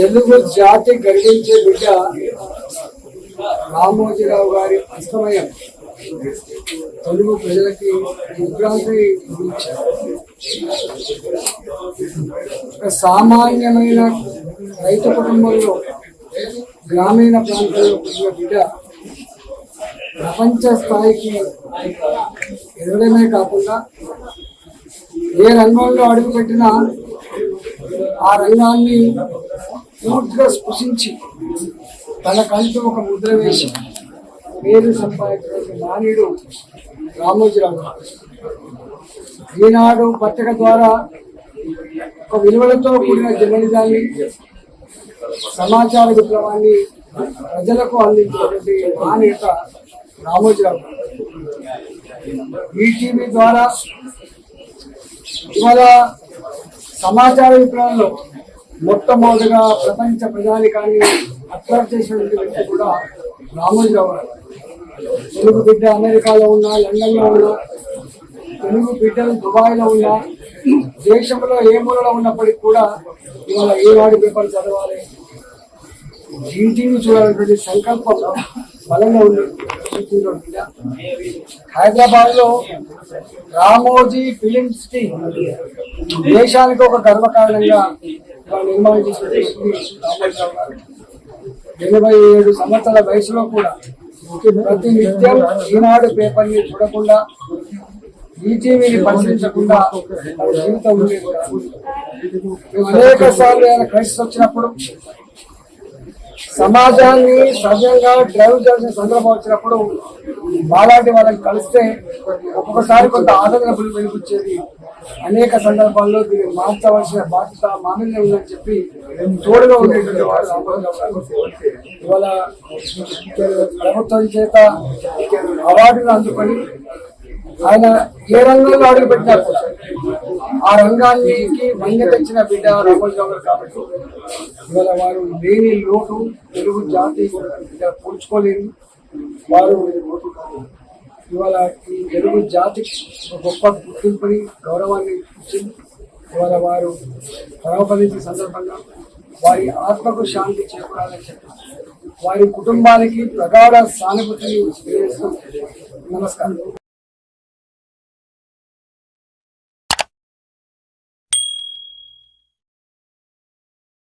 తెలుగు జాతి గర్వించే బిడ్డ రామోజీరావు గారి అస్తమయం. తెలుగు ప్రజలకి విభ్రాంతి ఒక సామాన్యమైన రైతు కుటుంబంలో గ్రామీణ ప్రాంతాల్లో పుట్టిన బిడ్డ ప్రపంచ స్థాయికి ఎదగడమే కాకుండా ఏ రంగంలో అడుగుపెట్టినా ఆ రంగాన్ని పూర్తిగా స్పృశించి తనకంటూ ఒక ముద్ర వేసి పేరు సంపాదించిన మానవుడు రామోజీరావు గారు. ఈనాడు పత్రిక ద్వారా ఒక విలువలతో కూడిన జర్నలిజాన్ని సమాచార విప్లవాన్ని ప్రజలకు అందించినటువంటి మానేత రామోజీరావు గారు. ఈటీవీ ద్వారా ఇవాళ సమాచార విప్లవంలో మొట్టమొదటిగా ప్రపంచ ప్రజానికాన్ని అట్రాక్ట్ చేసినటువంటి వ్యక్తి కూడా రామోజీరావు గారు తెలుగు బిడ్డ అమెరికాలో ఉన్నా లండన్లో ఉన్నా తెలుగు బిడ్డలు దుబాయ్లో ఉన్నా దేశంలో ఏ మూలలో ఉన్నప్పటికీ కూడా ఇవాళ ఏనాడు పేపర్ చదవాలి. జీటీవీ చూడాలనేటువంటి సంకల్పం బలంగా ఉంది. హైదరాబాద్లో రామోజీ ఫిలిం సిటీ దేశానికి ఒక గర్వకారణంగా నిర్మాణం చేసినటువంటి ఎనభై ఏడు సంవత్సరాల వయసులో కూడా ప్రతి నిత్యం ఈనాడు పేపర్ని చూడకుండా ఈటీవీని పరిశీలించకుండా జీవితం అనేక సార్లు ఆయన క్రైసిస్ వచ్చినప్పుడు సమాజాన్ని సవ్యంగా డ్రైవ్ చేసిన సందర్భం వచ్చినప్పుడు మాలాంటి వాళ్ళని కలిస్తే ఒక్కొక్కసారి కొంత ఆదరణ పులి అనేక సందర్భాల్లో దీన్ని మార్చవలసిన బాధ్యత మా ఉందని చెప్పి తోడుగా ఉండేటువంటి వారు ఇవాళ ప్రభుత్వం చేత అవార్డును అందుకొని ఆయన ఏ రంగంలో అడుగు పెట్టినారు? ఆ రంగానికి మన్య తెచ్చిన బిడ్డ రాహుల్ గారు కాబట్టి. ఇవాళ వారు లేని లోటు తెలుగు జాతి బిడ్డ వారు ఇవాళ ఈ తెలుగు జాతికి ఒక గొప్ప గుర్తింపుని గౌరవాన్ని ఇచ్చింది. ఇవాళ వారు పరమపదించే సందర్భంగా వారి ఆత్మకు శాంతి చేకూరాలని చెప్పి వారి కుటుంబానికి ప్రగాఢ సానుభూతిని తెలియజేస్తూ నమస్కారం.